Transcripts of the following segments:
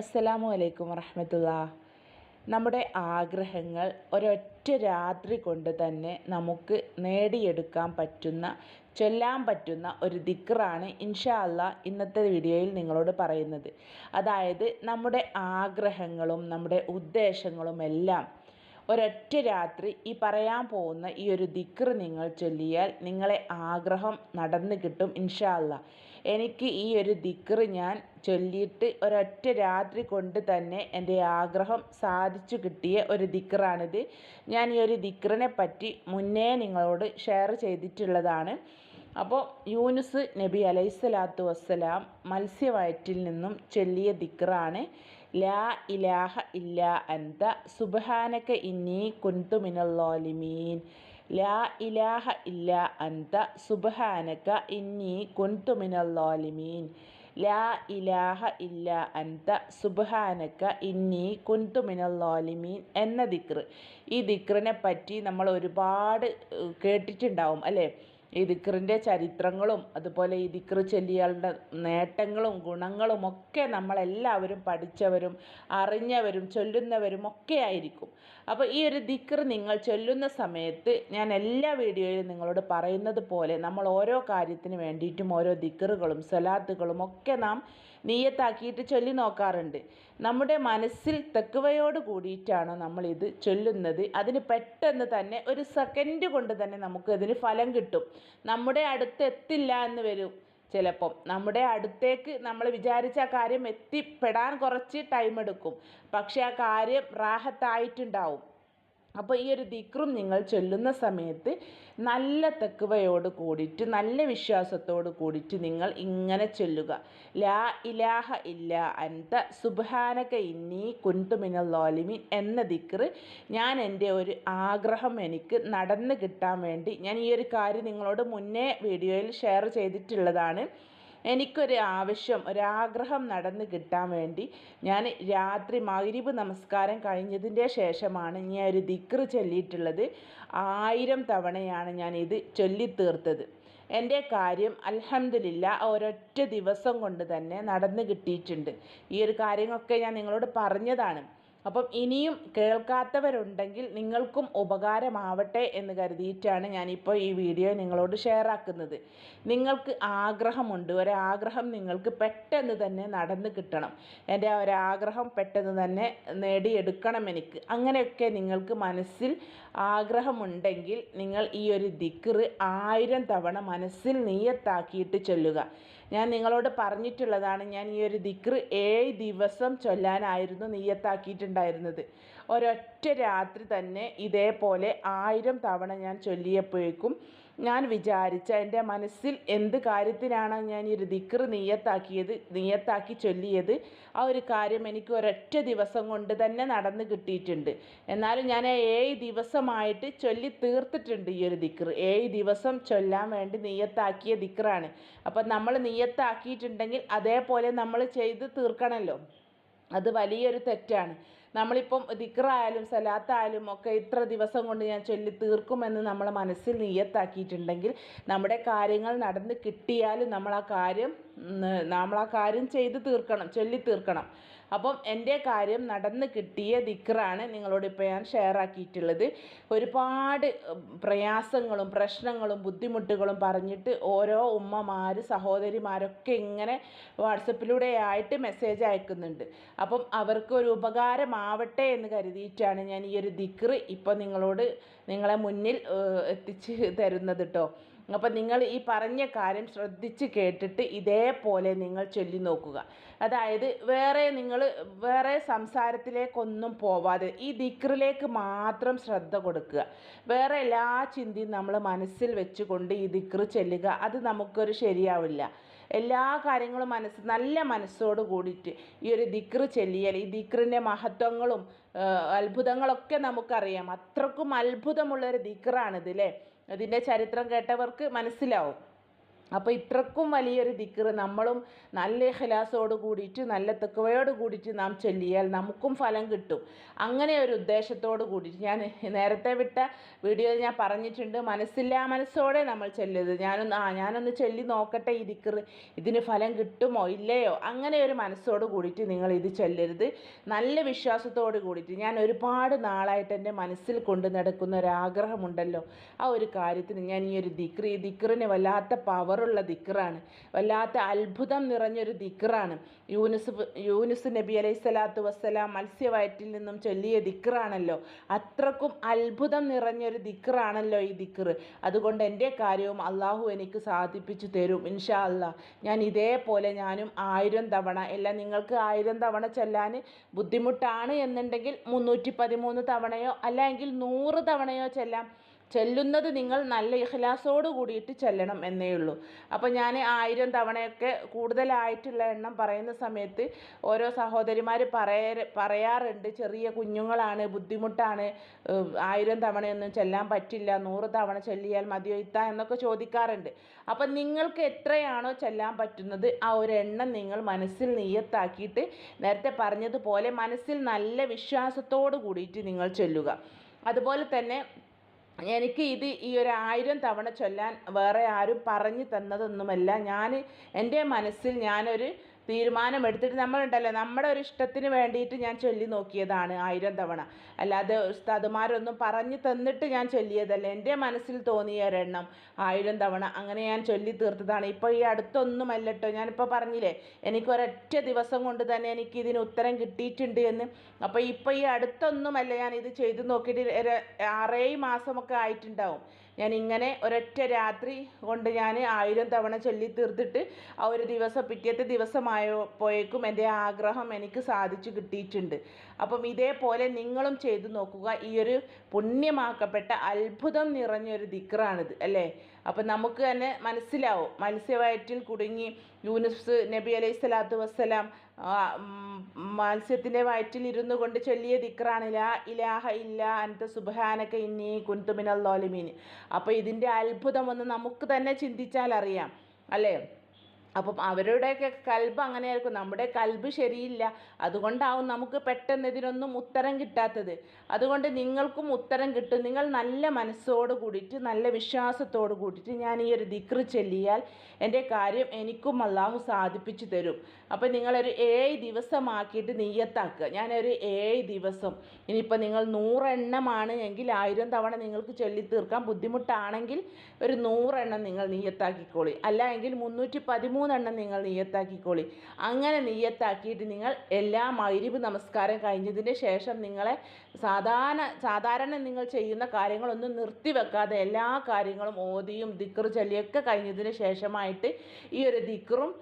അസ്സലാമു അലൈക്കും വറഹമത്തുള്ള. നമ്മുടെ ആഗ്രഹങ്ങൾ ഒരൊറ്റ രാത്രി കൊണ്ട് തന്നെ നമുക്ക് നേടിയെടുക്കാൻ പറ്റുന്ന ചൊല്ലാൻ പറ്റുന്ന ഒരു ദിക്റാണ് ഇൻഷാ അല്ല ഇന്നത്തെ വീഡിയോയിൽ നിങ്ങളോട് പറയുന്നത്. അതായത് നമ്മുടെ ആഗ്രഹങ്ങളും നമ്മുടെ ഉദ്ദേശങ്ങളും എല്ലാം ഒരൊറ്റ രാത്രി ഈ പറയാൻ പോകുന്ന ഈ ഒരു ദിക്ർ നിങ്ങൾ ചൊല്ലിയാൽ നിങ്ങളെ ആഗ്രഹം നടന്നു കിട്ടും ഇൻഷാല്ല എനിക്ക് ഈ ഒരു ദിക്ർ ഞാൻ ചൊല്ലിയിട്ട് ഒരൊറ്റ രാത്രി കൊണ്ട് തന്നെ എന്റെ ആഗ്രഹം സാധിച്ചു കിട്ടിയ ഒരു ദിക്റാണിത്. ഞാൻ ഈ ഒരു ദിക്റിനെ പറ്റി മുന്നേ നിങ്ങളോട് ഷെയർ ചെയ്തിട്ടുള്ളതാണ്. അപ്പോൾ യൂനുസ് നബി അലൈഹിസ്സലാത്തു വസ്സലാം മത്സ്യവയറ്റിൽ നിന്നും ചൊല്ലിയ ദിക്റാണ്. ലാ ഇലാഹ ഇല്ല അന്ത സുബ്ഹാനക ഇന്നി കുന്തു മിനല്ലാലിമീൻ ലാ ഇലാഹ ഇല്ല അന്ത സുബ്ഹാനക ഇന്നി കുന്തു മിനല്ലാലിമീൻ ലാ ഇലാഹ ഇല്ല അന്ത സുബ്ഹാനക ഇന്നി കുന്തു മിനല്ലാലിമീൻ എന്ന ദിക്ർ ഈ ദിക്റിനെ പറ്റി നമ്മൾ ഒരുപാട് കേട്ടിട്ടുണ്ടാവും അല്ലേ? ഈ ദിക്റിന്റെ ചരിത്രങ്ങളും അതുപോലെ ഈ ദിക്റ് ചൊല്ലിയാളുടെ നേട്ടങ്ങളും ഗുണങ്ങളും ഒക്കെ നമ്മളെല്ലാവരും പഠിച്ചവരും അറിഞ്ഞവരും ചൊല്ലുന്നവരും ഒക്കെ ആയിരിക്കും. അപ്പോൾ ഈ ഒരു ദിക്ർ നിങ്ങൾ ചൊല്ലുന്ന സമയത്ത് ഞാൻ എല്ലാ വീഡിയോയിലും നിങ്ങളോട് പറയുന്നത് പോലെ നമ്മൾ ഓരോ കാര്യത്തിന് വേണ്ടിയിട്ടും ഓരോ ദിക്റുകളും സലാത്തുകളും ഒക്കെ നാം നീയത്താക്കിയിട്ട് ചൊല്ലി നോക്കാറുണ്ട്. നമ്മുടെ മനസ്സിൽ തെക്കുവയോട് കൂടിയിട്ടാണ് നമ്മളിത് ചൊല്ലുന്നത്. അതിന് പെട്ടെന്ന് തന്നെ ഒരു സെക്കൻഡ് കൊണ്ട് തന്നെ നമുക്ക് ഇതിന് ഫലം കിട്ടും. നമ്മുടെ അടുത്ത് എത്തില്ല എന്ന് വരും ചിലപ്പം. നമ്മുടെ അടുത്തേക്ക് നമ്മൾ വിചാരിച്ച ആ കാര്യം എത്തിപ്പെടാൻ കുറച്ച് ടൈം എടുക്കും. പക്ഷേ ആ കാര്യം റാഹത്തായിട്ടുണ്ടാവും. അപ്പോൾ ഈ ഒരു ദിക്റും നിങ്ങൾ ചൊല്ലുന്ന സമയത്ത് നല്ല തെക്കുവയോട് കൂടിയിട്ട് നല്ല വിശ്വാസത്തോട് കൂടിയിട്ട് നിങ്ങൾ ഇങ്ങനെ ചൊല്ലുക. ലാ ഇലാഹ ഇല്ല അന്ത സുബാനക ഇന്നി കുന്തുമിനല്ലോലിമിൻ എന്ന ദിക്റ് ഞാൻ എന്റെ ഒരു ആഗ്രഹം എനിക്ക് നടന്നു കിട്ടാൻ വേണ്ടി ഞാൻ ഈ ഒരു കാര്യം നിങ്ങളോട് മുന്നേ വീഡിയോയിൽ ഷെയർ ചെയ്തിട്ടുള്ളതാണ്. എനിക്കൊരു ആവശ്യം ഒരാഗ്രഹം നടന്ന് കിട്ടാൻ വേണ്ടി ഞാൻ രാത്രി മഗ്രിബ് നമസ്കാരം കഴിഞ്ഞതിന്റെ ശേഷമാണ് ഞാൻ ഒരു ദിക്റ് ചൊല്ലിയിട്ടുള്ളത്. ആയിരം തവണയാണ് ഞാൻ ഇത് ചൊല്ലിത്തീർത്തത്. എന്റെ കാര്യം അൽഹംദുലില്ല ഒരൊറ്റ ദിവസം കൊണ്ട് തന്നെ നടന്ന് കിട്ടിയിട്ടുണ്ട്. ഈ ഒരു കാര്യങ്ങളൊക്കെ ഞാൻ നിങ്ങളോട് പറഞ്ഞതാണ്. അപ്പം ഇനിയും കേൾക്കാത്തവരുണ്ടെങ്കിൽ നിങ്ങൾക്കും ഉപകാരമാവട്ടെ എന്ന് കരുതിയിട്ടാണ് ഞാനിപ്പോൾ ഈ വീഡിയോ നിങ്ങളോട് ഷെയർ ആക്കുന്നത്. നിങ്ങൾക്ക് ആഗ്രഹമുണ്ട് ഒരാഗ്രഹം നിങ്ങൾക്ക് പെട്ടെന്ന് തന്നെ നടന്നു കിട്ടണം. എന്റെ ആ ഒരാഗ്രഹം പെട്ടെന്ന് തന്നെ നേടിയെടുക്കണം എനിക്ക്. അങ്ങനെയൊക്കെ നിങ്ങൾക്ക് മനസ്സിൽ ആഗ്രഹമുണ്ടെങ്കിൽ നിങ്ങൾ ഈ ഒരു ദിക്കറ് ആയിരം തവണ മനസ്സിൽ നീയത്താക്കിയിട്ട് ചൊല്ലുക. ഞാൻ നിങ്ങളോട് പറഞ്ഞിട്ടുള്ളതാണ് ഞാൻ ഈ ഒരു ദിക്റ് ഏഴ് ദിവസം ചൊല്ലാനായിരുന്നു നീയത്താക്കിയിട്ടുണ്ടായിരുന്നത്. ഒരൊറ്റ രാത്രി തന്നെ ഇതേപോലെ ആയിരം തവണ ഞാൻ ചൊല്ലിയപ്പോഴേക്കും ഞാൻ വിചാരിച്ച എന്റെ മനസ്സിൽ എന്ത് കാര്യത്തിനാണ് ഞാൻ ഒരു ദിക്റ് നീയത്താക്കിയത് നീയത്താക്കി ചൊല്ലിയത്? ആ ഒരു കാര്യം എനിക്ക് ഒരൊറ്റ ദിവസം കൊണ്ട് തന്നെ നടന്നു കിട്ടിയിട്ടുണ്ട്. എന്നാലും ഞാൻ ഏഴ് ദിവസമായിട്ട് ചൊല്ലി തീർത്തിട്ടുണ്ട് ഈ ഒരു ദിക്റ്. ഏഴ് ദിവസം ചൊല്ലാൻ വേണ്ടി നീയത്താക്കിയ ദിക്റാണ്. അപ്പം നമ്മൾ നീയത്താക്കിയിട്ടുണ്ടെങ്കിൽ അതേപോലെ നമ്മൾ ചെയ്ത് തീർക്കണമല്ലോ. അത് വലിയൊരു തെറ്റാണ്. നമ്മളിപ്പം ദിക്റായാലും സലാത്തായാലും ഒക്കെ ഇത്ര ദിവസം കൊണ്ട് ഞാൻ ചൊല്ലി തീർക്കുമെന്ന് നമ്മൾ മനസ്സിൽ നീയത്താക്കിയിട്ടുണ്ടെങ്കിൽ നമ്മുടെ കാര്യങ്ങൾ നടന്ന് കിട്ടിയാലും നമ്മൾ ആ കാര്യം നമ്മൾ ആ കാര്യം ചെയ്ത് തീർക്കണം ചൊല്ലി തീർക്കണം. അപ്പം എന്റെ കാര്യം നടന്ന് കിട്ടിയ ദിക്റാണ് നിങ്ങളോട് ഇപ്പോൾ ഞാൻ ഷെയർ ആക്കിയിട്ടുള്ളത്. ഒരുപാട് പ്രയാസങ്ങളും പ്രശ്നങ്ങളും ബുദ്ധിമുട്ടുകളും പറഞ്ഞിട്ട് ഓരോ ഉമ്മമാർ സഹോദരിമാരൊക്കെ ഇങ്ങനെ വാട്സപ്പിലൂടെ ആയിട്ട് മെസ്സേജ് അയക്കുന്നുണ്ട്. അപ്പം അവർക്ക് ഒരു ഉപകാരമാവട്ടെ എന്ന് കരുതിയിട്ടാണ് ഞാൻ ഈ ഒരു ദിക്റ് ഇപ്പോൾ നിങ്ങളോട് നിങ്ങളെ മുന്നിൽ എത്തിച്ച് തരുന്നത് കേട്ടോ അപ്പം നിങ്ങൾ ഈ പറഞ്ഞ കാര്യം ശ്രദ്ധിച്ച് കേട്ടിട്ട് ഇതേപോലെ നിങ്ങൾ ചൊല്ലി നോക്കുക. അതായത് വേറെ നിങ്ങൾ വേറെ സംസാരത്തിലേക്കൊന്നും പോവാതെ ഈ ദിക്റിലേക്ക് മാത്രം ശ്രദ്ധ കൊടുക്കുക. വേറെ എല്ലാ ചിന്തയും നമ്മൾ മനസ്സിൽ വെച്ചുകൊണ്ട് ഈ ദിക്റ് ചെല്ലുക അത് നമുക്കൊരു ശരിയാവില്ല. എല്ലാ കാര്യങ്ങളും മനസ്സ് നല്ല മനസ്സോട് കൂടിയിട്ട് ഈ ഒരു ദിക്റ് ചെല്ലിയാൽ ഈ ദിക്റിന്റെ മഹത്വങ്ങളും അത്ഭുതങ്ങളൊക്കെ നമുക്കറിയാം. അത്രക്കും അത്ഭുതമുള്ളൊരു ദിക്റാണിത് അതിന്റെ ചരിത്രം കേട്ടവർക്ക് മനസ്സിലാവും. അപ്പോൾ ഇത്രക്കും വലിയൊരു ദിക്ർ നമ്മളും നല്ല ഇഖലാസോട് കൂടിയിട്ട് നല്ല തെക്കുവയോട് കൂടിയിട്ട് നാം ചൊല്ലിയാൽ നമുക്കും ഫലം കിട്ടും. അങ്ങനെ ഒരു ഉദ്ദേശത്തോട് കൂടിയിട്ട് ഞാൻ നേരത്തെ വിട്ട വീഡിയോയിൽ ഞാൻ പറഞ്ഞിട്ടുണ്ട്. മനസ്സില്ലാ മനസ്സോടെ നമ്മൾ ചൊല്ലരുത് ഞാനൊന്ന് ആ ഞാനൊന്ന് ചൊല്ലി നോക്കട്ടെ ഈ ദിക്ർ ഇതിന് ഫലം കിട്ടുമോ ഇല്ലയോ? അങ്ങനെ ഒരു മനസ്സോട് കൂടിയിട്ട് നിങ്ങൾ ഇത് ചൊല്ലരുത്. നല്ല വിശ്വാസത്തോട് കൂടിയിട്ട് ഞാൻ ഒരുപാട് നാളായിട്ട് എന്റെ മനസ്സിൽ കൊണ്ട് നടക്കുന്ന ഒരു ആഗ്രഹമുണ്ടല്ലോ ആ ഒരു കാര്യത്തിന് ഞാൻ ഈ ഒരു ദിക്ർ ഈ ദിക്റിന് വല്ലാത്ത പവറുള്ള ദിക്റാണ്. വല്ലാത്ത അത്ഭുതം നിറഞ്ഞൊരു ദിക്റാണ്. യൂനുസ് യൂനുസ് നബി അലൈഹി സ്വലാത്തു വസ്സലാം മത്സ്യവയറ്റിൽ നിന്നും ചൊല്ലിയ ദിക്റാണല്ലോ. അത്രക്കും അത്ഭുതം നിറഞ്ഞൊരു ദിക്റാണല്ലോ ഈ ദിക്ർ അതുകൊണ്ട് എന്റെ കാര്യവും അള്ളാഹു എനിക്ക് സാധിപ്പിച്ചു തരും ഇൻഷാ അല്ലാ ഞാൻ ഇതേപോലെ ഞാനും ആയിരം തവണ അല്ല നിങ്ങൾക്ക് ആയിരം തവണ ചൊല്ലാൻ ബുദ്ധിമുട്ടാണ് എന്നുണ്ടെങ്കിൽ മുന്നൂറ്റി പതിമൂന്ന് തവണയോ അല്ലെങ്കിൽ നൂറ് തവണയോ ചെല്ലാം ചെല്ലുന്നത് നിങ്ങൾ നല്ല ഇഖ്ലാസോട് കൂടിയിട്ട് ചെല്ലണം എന്നേ ഉള്ളൂ. അപ്പോൾ ഞാൻ ആയിരം തവണയൊക്കെ കൂടുതലായിട്ടുള്ള എണ്ണം പറയുന്ന സമയത്ത് ഓരോ സഹോദരിമാർ പറയ പറയാറുണ്ട്. ചെറിയ കുഞ്ഞുങ്ങളാണ് ബുദ്ധിമുട്ടാണ്. ആയിരം തവണയൊന്നും ചെല്ലാൻ പറ്റില്ല. നൂറ് തവണ ചെല്ലിയാൽ മതിയോ ഇത്ത എന്നൊക്കെ ചോദിക്കാറുണ്ട്. അപ്പം നിങ്ങൾക്ക് എത്രയാണോ ചെല്ലാൻ പറ്റുന്നത് ആ ഒരു എണ്ണം നിങ്ങൾ മനസ്സിൽ നെയ്യത്താക്കിയിട്ട് നേരത്തെ പറഞ്ഞതുപോലെ മനസ്സിൽ നല്ല വിശ്വാസത്തോട് കൂടിയിട്ട് നിങ്ങൾ ചെല്ലുക. അതുപോലെ തന്നെ എനിക്ക് ഇത് ഈ ഒരു ആയിരം തവണ ചൊല്ലാൻ വേറെ ആരും പറഞ്ഞു തന്നതൊന്നുമല്ല. ഞാൻ എന്റെ മനസ്സിൽ ഞാനൊരു തീരുമാനമെടുത്തിട്ട് നമ്മളുണ്ടല്ലോ. നമ്മുടെ ഒരു ഇഷ്ടത്തിന് വേണ്ടിയിട്ട് ഞാൻ ചൊല്ലി നോക്കിയതാണ് ആയിരം തവണ. അല്ലാതെ ഉസ്താദുമാരൊന്നും പറഞ്ഞു തന്നിട്ട് ഞാൻ ചൊല്ലിയതല്ല. എന്റെ മനസ്സിൽ തോന്നിയ ഒരെണ്ണം ആയിരം തവണ അങ്ങനെ ഞാൻ ചൊല്ലി തീർത്തതാണ്. ഇപ്പോൾ ഈ അടുത്തൊന്നുമല്ല കേട്ടോ ഞാനിപ്പോൾ പറഞ്ഞില്ലേ എനിക്ക് ഒരൊറ്റ ദിവസം കൊണ്ട് തന്നെ എനിക്ക് ഇതിന് ഉത്തരം കിട്ടിയിട്ടുണ്ട് എന്ന്. അപ്പോൾ ഇപ്പോൾ ഈ അടുത്തൊന്നുമല്ല ഞാൻ ഇത് ചെയ്ത് നോക്കിയിട്ട് ഒരു ആറേഴ് മാസമൊക്കെ ആയിട്ടുണ്ടാവും. ഞാൻ ഇങ്ങനെ ഒരൊറ്റ രാത്രി കൊണ്ട് ഞാൻ ആയിരം തവണ ചൊല്ലി തീർത്തിട്ട് ആ ഒരു ദിവസം പിറ്റേത്തെ ദിവസമായപ്പോഴേക്കും എന്റെ ആഗ്രഹം എനിക്ക് സാധിച്ചു കിട്ടിയിട്ടുണ്ട്. അപ്പം ഇതേപോലെ നിങ്ങളും ചെയ്തു നോക്കുക. ഈ ഒരു പുണ്യമാക്കപ്പെട്ട അത്ഭുതം നിറഞ്ഞൊരു ദിക്റാണിത് അല്ലേ? അപ്പം നമുക്ക് തന്നെ മനസ്സിലാവും. മത്സ്യവയറ്റിൽ കുടുങ്ങി യൂനുസ് നബി അലൈഹി സ്വലാത്തു വസ്സലാം മത്സ്യത്തിന്റെ വയറ്റിൽ ഇരുന്നു കൊണ്ട് ചൊല്ലിയ ദിക്റാണ് ലാ ഇലാഹ ഇല്ല അനത്ത സുബാനൊക്കെ ഇന്നി കുന്തുമിനൽ ലോലിമീൻ. അപ്പോൾ ഇതിന്റെ അത്ഭുതം ഒന്ന് നമുക്ക് തന്നെ ചിന്തിച്ചാൽ അറിയാം. അല്ലേ? അപ്പം അവരുടെയൊക്കെ കൽബ് അങ്ങനെയായിരിക്കും. നമ്മുടെ കൽബ് ശരിയില്ല. അതുകൊണ്ടാവും നമുക്ക് പെട്ടെന്ന് ഇതിനൊന്നും ഉത്തരം കിട്ടാത്തത്. അതുകൊണ്ട് നിങ്ങൾക്കും ഉത്തരം കിട്ടും. നിങ്ങൾ നല്ല മനസ്സോട് കൂടിയിട്ട് നല്ല വിശ്വാസത്തോട് കൂടിയിട്ട് ഞാൻ ഈ ഒരു ദിക്ർ ചൊല്ലിയാൽ എന്റെ കാര്യം എനിക്കും അള്ളാഹു സാധിപ്പിച്ചു തരും. അപ്പം നിങ്ങളൊരു ഏഴ് ദിവസമാക്കിയിട്ട് നെയ്യത്താക്കുക. ഞാനൊരു ഏഴ് ദിവസം. ഇനിയിപ്പോൾ നിങ്ങൾ നൂറെണ്ണമാണ് എങ്കിൽ ആയിരം തവണ നിങ്ങൾക്ക് ചൊല്ലി തീർക്കാൻ ബുദ്ധിമുട്ടാണെങ്കിൽ ഒരു നൂറെണ്ണം നിങ്ങൾ നെയ്യത്താക്കിക്കോളി. അല്ല എങ്കിൽ മുന്നൂറ്റി പതിമൂന്നെണ്ണം നിങ്ങൾ നെയ്യത്താക്കിക്കോളി അങ്ങനെ നെയ്യത്താക്കിയിട്ട് നിങ്ങൾ എല്ലാ മൈരിബ് നമസ്കാരം കഴിഞ്ഞതിന് ശേഷം നിങ്ങളെ സാധാരണ സാധാരണ നിങ്ങൾ ചെയ്യുന്ന കാര്യങ്ങളൊന്നും നിർത്തിവെക്കാതെ എല്ലാ കാര്യങ്ങളും ഓതിയും ദിക്റ് ചൊല്ലിയൊക്കെ കഴിഞ്ഞതിന് ശേഷമായിട്ട് ഈ ഒരു ദിക്കറും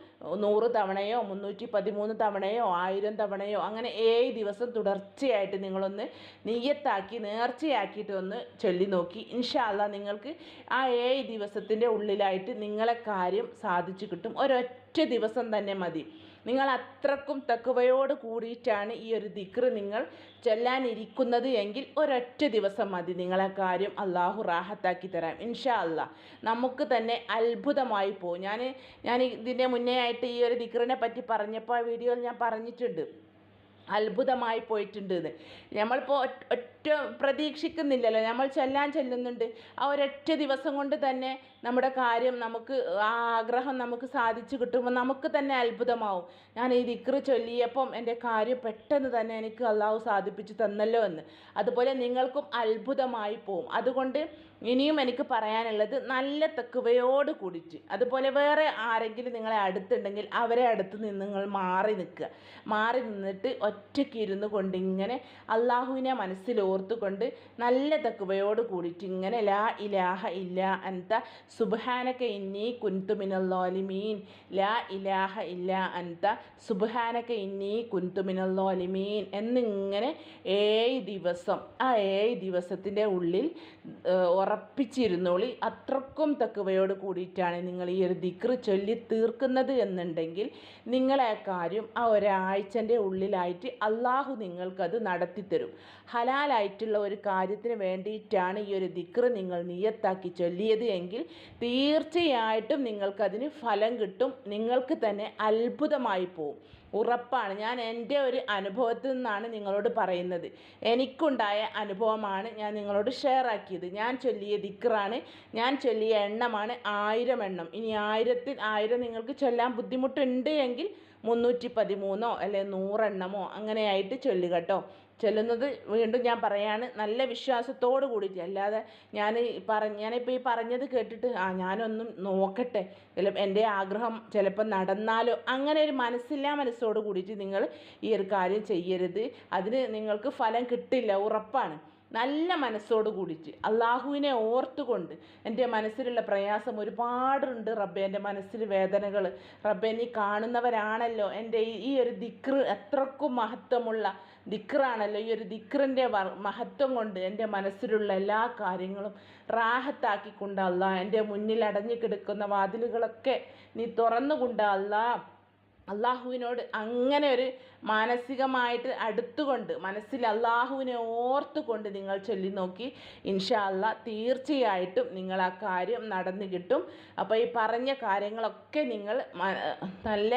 നൂറ് തവണയോ മുന്നൂറ്റി പതിമൂന്ന് തവണയോ ആയിരം തവണയോ അങ്ങനെ ഏഴ് ദിവസം തുടർച്ചയായിട്ട് നിങ്ങളൊന്ന് നെയ്യത്താക്കി നേർച്ചയാക്കിയിട്ട് ഒന്ന് ചൊല്ലി നോക്കി. ഇൻഷാല്ല നിങ്ങൾക്ക് ആ ഏഴ് ദിവസത്തിന്റെ ഉള്ളിലായിട്ട് നിങ്ങളെ കാര്യം സാധിച്ചു കിട്ടും. ഒരൊറ്റ ദിവസം തന്നെ മതി. നിങ്ങൾ അത്രക്കും തക്കുവയോട് കൂടിയിട്ടാണ് ഈ ഒരു ദിക്ർ നിങ്ങൾ ചൊല്ലാനിരിക്കുന്നത് എങ്കിൽ ഒരൊറ്റ ദിവസം മതി നിങ്ങളെ കാര്യം അള്ളാഹു റാഹത്താക്കി തരാം ഇൻഷാ അല്ലാ നമുക്ക് തന്നെ അത്ഭുതമായി പോകും ഞാൻ ഞാൻ ഇതിന്റെ മുന്നേ ആയിട്ട് ഈ ഒരു ദിക്റിനെ പറ്റി പറഞ്ഞപ്പോൾ ആ വീഡിയോയിൽ ഞാൻ പറഞ്ഞിട്ടുണ്ട്. അത്ഭുതമായി പോയിട്ടുണ്ട് എന്ന് നമ്മളിപ്പോൾ ഒറ്റ പ്രതീക്ഷിക്കുന്നില്ലല്ലോ. നമ്മൾ ചെല്ലാൻ ചെല്ലുന്നുണ്ട്. ആ ഒരൊറ്റ ദിവസം കൊണ്ട് തന്നെ നമ്മുടെ കാര്യം നമുക്ക് ആ ആഗ്രഹം നമുക്ക് സാധിച്ചു കിട്ടുമ്പോൾ നമുക്ക് തന്നെ അത്ഭുതമാവും. ഞാൻ ഈ ദിക്റ് ചൊല്ലിയപ്പം എന്റെ കാര്യം പെട്ടെന്ന് തന്നെ എനിക്ക് അള്ളാഹു സാധിപ്പിച്ചു തന്നല്ലോ എന്ന്. അതുപോലെ നിങ്ങൾക്കും അത്ഭുതമായി പോവും. അതുകൊണ്ട് ഇനിയും എനിക്ക് പറയാനുള്ളത് നല്ല തെക്കുവയോട് കൂടിച്ച് അതുപോലെ വേറെ ആരെങ്കിലും നിങ്ങളെ അടുത്തുണ്ടെങ്കിൽ അവരെ അടുത്ത് നിന്ന് നിങ്ങൾ മാറി നിൽക്കുക. മാറി നിന്നിട്ട് ഒറ്റയ്ക്ക് ഇരുന്ന് കൊണ്ട് ഇങ്ങനെ അള്ളാഹുവിനെ മനസ്സിൽ ഓർത്തുകൊണ്ട് നല്ല തെക്കുവയോട് കൂടിയിട്ട് ഇങ്ങനെ ലാ ഇലാഹ ഇല്ല അൻത സുബ്ഹാനക ഇന്നി കുന്തു മിനല്ലോലിമീൻ ലാ ഇലാഹ ഇല്ല അൻത. സുബ്ഹാനക ഇന്നി കുന്തു മിനല്ലോലിമീൻ എന്നിങ്ങനെ ഏഴ് ദിവസം ആ ഏഴ് ദിവസത്തിന്റെ ഉള്ളിൽ ഉറപ്പിച്ചിരുന്നോളി. അത്രക്കും തക്കവയോട് കൂടിയിട്ടാണ് നിങ്ങൾ ഈ ഒരു ദിക്റ് ചൊല്ലി തീർക്കുന്നത് എന്നുണ്ടെങ്കിൽ നിങ്ങളെ കാര്യം ആ ഒരാഴ്ചന്റെ ഉള്ളിലായിട്ട് അള്ളാഹു നിങ്ങൾക്കത് നടത്തിത്തരും. ഹലാലായിട്ടുള്ള ഒരു കാര്യത്തിന് വേണ്ടിയിട്ടാണ് ഈ ഒരു ദിക്റ് നിങ്ങൾ നിയത്താക്കി ചൊല്ലിയത് എങ്കിൽ തീർച്ചയായിട്ടും നിങ്ങൾക്കതിന് ഫലം കിട്ടും. നിങ്ങൾക്ക് തന്നെ അത്ഭുതമായി പോവും. ഉറപ്പാണ്. ഞാൻ എന്റെ ഒരു അനുഭവത്തിൽ നിന്നാണ് നിങ്ങളോട് പറയുന്നത്. എനിക്കുണ്ടായ അനുഭവമാണ് ഞാൻ നിങ്ങളോട് ഷെയർ ആക്കിയത്. ഞാൻ ചൊല്ലിയ ദിക്റാണ്. ഞാൻ ചൊല്ലിയ എണ്ണമാണ് ആയിരം എണ്ണം. ഇനി ആയിരത്തിൽ ആയിരം നിങ്ങൾക്ക് ചൊല്ലാൻ ബുദ്ധിമുട്ടുണ്ട് എങ്കിൽ മുന്നൂറ്റി പതിമൂന്നോ അല്ലെ നൂറെണ്ണമോ അങ്ങനെയായിട്ട് ചൊല്ലുക കേട്ടോ ചെല്ലുന്നത് വീണ്ടും ഞാൻ പറയാണ്. നല്ല വിശ്വാസത്തോട് കൂടിയിട്ട്. അല്ലാതെ ഞാൻ പറഞ്ഞ ഞാനിപ്പോൾ ഈ പറഞ്ഞത് കേട്ടിട്ട് ആ ഞാനൊന്നും നോക്കട്ടെ. എന്റെ ആഗ്രഹം ചിലപ്പോൾ നടന്നാലോ? അങ്ങനെ ഒരു മനസ്സില്ലാ മനസ്സോട് കൂടിയിട്ട് നിങ്ങൾ ഈ ഒരു കാര്യം ചെയ്യരുത്. അതിന് നിങ്ങൾക്ക് ഫലം കിട്ടില്ല. ഉറപ്പാണ്. നല്ല മനസ്സോട് കൂടിയിട്ട് അള്ളാഹുവിനെ ഓർത്തുകൊണ്ട് എന്റെ മനസ്സിലുള്ള പ്രയാസം ഒരുപാടുണ്ട് റബ്ബെ. എന്റെ മനസ്സിൽ വേദനകൾ. റബ്ബെ നീ കാണുന്നവരാണല്ലോ. എന്റെ ഈ ഒരു ദിക്ർ എത്രക്കും മഹത്വമുള്ള ദിക്റാണല്ലോ. ഈ ഒരു ദിക്റിന്റെ മഹത്വം കൊണ്ട് എന്റെ മനസ്സിലുള്ള എല്ലാ കാര്യങ്ങളും റാഹത്താക്കിക്കൊണ്ട് അല്ല എന്റെ മുന്നിൽ അടഞ്ഞു കിടക്കുന്ന വാതിലുകളൊക്കെ നീ തുറന്നുകൊണ്ട് അല്ല അള്ളാഹുവിനോട് അങ്ങനെ ഒരു മാനസികമായിട്ട് അടുത്തുകൊണ്ട് മനസ്സിൽ അള്ളാഹുവിനെ ഓർത്തുകൊണ്ട് നിങ്ങൾ ചൊല്ലി നോക്കി ഇൻഷാ അല്ല തീർച്ചയായിട്ടും നിങ്ങൾ ആ കാര്യം നടന്നു കിട്ടും. അപ്പോൾ ഈ പറഞ്ഞ കാര്യങ്ങളൊക്കെ നിങ്ങൾ നല്ല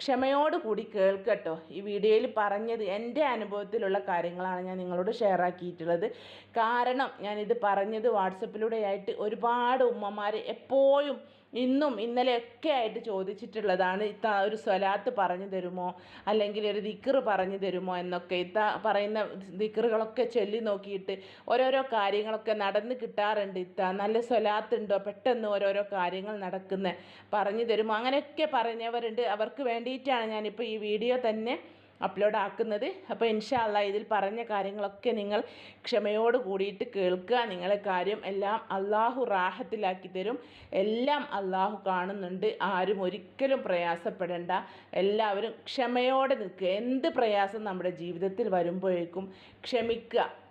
ക്ഷമയോട് കൂടി കേൾക്കട്ടോ. ഈ വീഡിയോയിൽ പറഞ്ഞത് എന്റെ അനുഭവത്തിലുള്ള കാര്യങ്ങളാണ് ഞാൻ നിങ്ങളോട് ഷെയർ ആക്കിയിട്ടുള്ളത്. കാരണം ഞാനിത് പറഞ്ഞത് വാട്സപ്പിലൂടെ ആയിട്ട് ഒരുപാട് ഉമ്മമാർ എപ്പോഴും ഇന്നും ഇന്നലെയൊക്കെ ആയിട്ട് ചോദിച്ചിട്ടുള്ളതാണ് ഇത്ത ഒരു സ്വലാത്ത് പറഞ്ഞു തരുമോ? അല്ലെങ്കിൽ ഒരു ദിക്കറ് പറഞ്ഞു തരുമോ? എന്നൊക്കെ. ഇത്ത പറയുന്ന ദിക്കറുകളൊക്കെ ചൊല്ലി നോക്കിയിട്ട് ഓരോരോ കാര്യങ്ങളൊക്കെ നടന്ന് കിട്ടാറുണ്ട് ഇത്ത. നല്ല സ്വലാത്ത് ഉണ്ടോ പെട്ടെന്ന് ഓരോരോ കാര്യങ്ങൾ നടക്കുന്ന. പറഞ്ഞു തരുമോ? അങ്ങനെയൊക്കെ പറഞ്ഞവരുണ്ട്. അവർക്ക് വേണ്ടിയിട്ടാണ് ഞാനിപ്പോൾ ഈ വീഡിയോ തന്നെ അപ്ലോഡ് ആക്കുന്നത്. അപ്പോൾ ഇൻഷാല്ല ഇതിൽ പറഞ്ഞ കാര്യങ്ങളൊക്കെ നിങ്ങൾ ക്ഷമയോട് കൂടിയിട്ട് കേൾക്കുക. നിങ്ങളെ കാര്യം എല്ലാം അള്ളാഹു റാഹത്തിലാക്കി തരും. എല്ലാം അള്ളാഹു കാണുന്നുണ്ട്. ആരും ഒരിക്കലും പ്രയാസപ്പെടേണ്ട. എല്ലാവരും ക്ഷമയോടെ നിൽക്കുക. എന്ത് പ്രയാസം നമ്മുടെ ജീവിതത്തിൽ വരുമ്പോഴേക്കും ക്ഷമിക്കുക.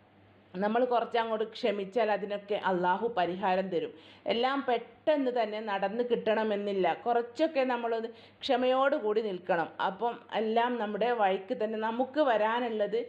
നമ്മൾ കുറച്ചങ്ങോട്ട് ക്ഷമിച്ചാൽ അതിനൊക്കെ അള്ളാഹു പരിഹാരം തരും. എല്ലാം പെട്ടെന്ന് തന്നെ നടന്ന് കിട്ടണമെന്നില്ല. കുറച്ചൊക്കെ നമ്മൾ ക്ഷമയോടുകൂടി നിൽക്കണം. അപ്പം എല്ലാം നമ്മുടെ വഴിക്ക് തന്നെ നമുക്ക് വരാനുള്ളത്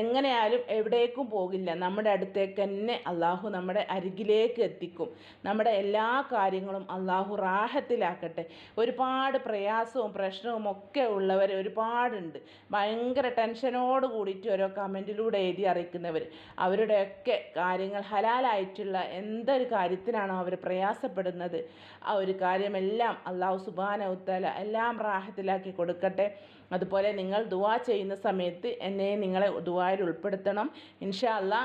എങ്ങനെയാലും എവിടേക്കും പോകില്ല. നമ്മുടെ അടുത്തേക്ക് തന്നെ അള്ളാഹു നമ്മുടെ അരികിലേക്ക് എത്തിക്കും. നമ്മുടെ എല്ലാ കാര്യങ്ങളും അള്ളാഹു റാഹത്തിലാക്കട്ടെ. ഒരുപാട് പ്രയാസവും പ്രശ്നവും ഒക്കെ ഉള്ളവർ ഒരുപാടുണ്ട്. ഭയങ്കര ടെൻഷനോട് കൂടിയിട്ട് ഓരോ കമന്റിലൂടെ എഴുതി അറിയിക്കുന്നവർ അവരുടെയൊക്കെ കാര്യങ്ങൾ ഹലാലായിട്ടുള്ള എന്തൊരു കാര്യത്തിനാണോ അവർ പ്രയാസപ്പെടുന്നത്? ആ ഒരു കാര്യമെല്ലാം അള്ളാഹു സുബാന ഉത്തല എല്ലാം റാഹത്തിലാക്കി കൊടുക്കട്ടെ. അതുപോലെ നിങ്ങൾ ദുവാ ചെയ്യുന്ന സമയത്ത് എന്നെ നിങ്ങളെ ദുവായിൽ ഉൾപ്പെടുത്തണം. ഇൻഷാ അല്ലാ